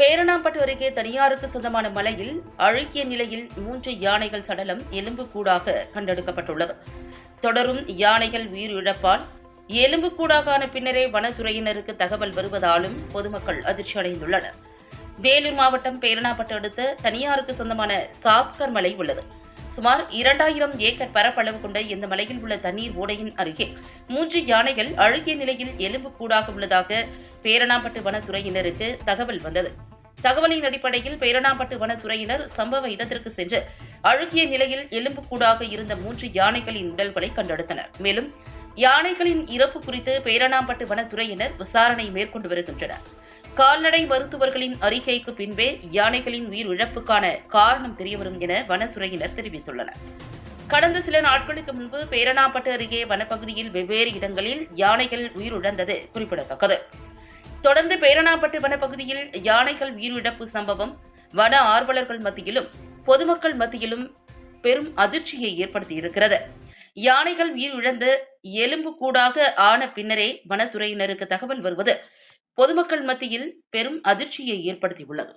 பேரணாம்பட்டு அருகே தனியாருக்கு சொந்தமான மலையில் அழுகிய நிலையில் மூன்று யானைகள் சடலம் எலும்புக்கூடாக கண்டெடுக்கப்பட்டுள்ளது. தொடரும் யானைகள் உயிரிழப்பால் எலும்புக்கூடாகான பின்னரே வனத்துறையினருக்கு தகவல் வருவதாலும் பொதுமக்கள் அதிர்ச்சி அடைந்துள்ளனர் வேலூர் மாவட்டம் பேரணாப்பட்டு அடுத்த தனியாருக்கு சொந்தமான சாப்கர் மலை உள்ளது. சுமார் இரண்டாயிரம் ஏக்கர் பரப்பளவு கொண்ட இந்த மலையில் உள்ள தண்ணீர் ஓடையின் அருகே மூன்று யானைகள் அழுகிய நிலையில் எலும்புக்கூடாக உள்ளதாக பேரணாம்பட்டு வனத்துறையினருக்கு தகவல் வந்தது. தகவலின் அடிப்படையில் பேரணாம்பட்டு வனத்துறையினர் சம்பவ இடத்திற்கு சென்று அழுகிய நிலையில் எலும்புக்கூடாக இருந்த மூன்று யானைகளின் உடல்களை கண்டெடுத்தனர். மேலும் யானைகளின் இறப்பு குறித்து பேரணாம்பட்டு வனத்துறையினர் விசாரணை மேற்கொண்டு வருகின்றனர். கால்நடை மருத்துவர்களின் அறிக்கைக்கு பின்பே யானைகளின் உயிர் இழப்புக்கான காரணம் தெரியவரும் என வனத்துறையினர் தெரிவித்துள்ளனர். கடந்த சில நாட்களுக்கு முன்பு பேரணாம்பட்டு அருகே வனப்பகுதியில் வெவ்வேறு இடங்களில் யானைகள் உயிரிழந்தது குறிப்பிடத்தக்கது. தொடர்ந்து பேரணாப்பட்டு வனப்பகுதியில் யானைகள் உயிரிழப்பு சம்பவம் வன ஆர்வலர்கள் மத்தியிலும் பொதுமக்கள் மத்தியிலும் பெரும் அதிர்ச்சியை ஏற்படுத்தியிருக்கிறது. யானைகள் உயிரிழந்து எலும்பு கூடாக ஆன பின்னரே வனத்துறையினருக்கு தகவல் வருவது பொதுமக்கள் மத்தியில் பெரும் அதிர்ச்சியை ஏற்படுத்தியுள்ளது.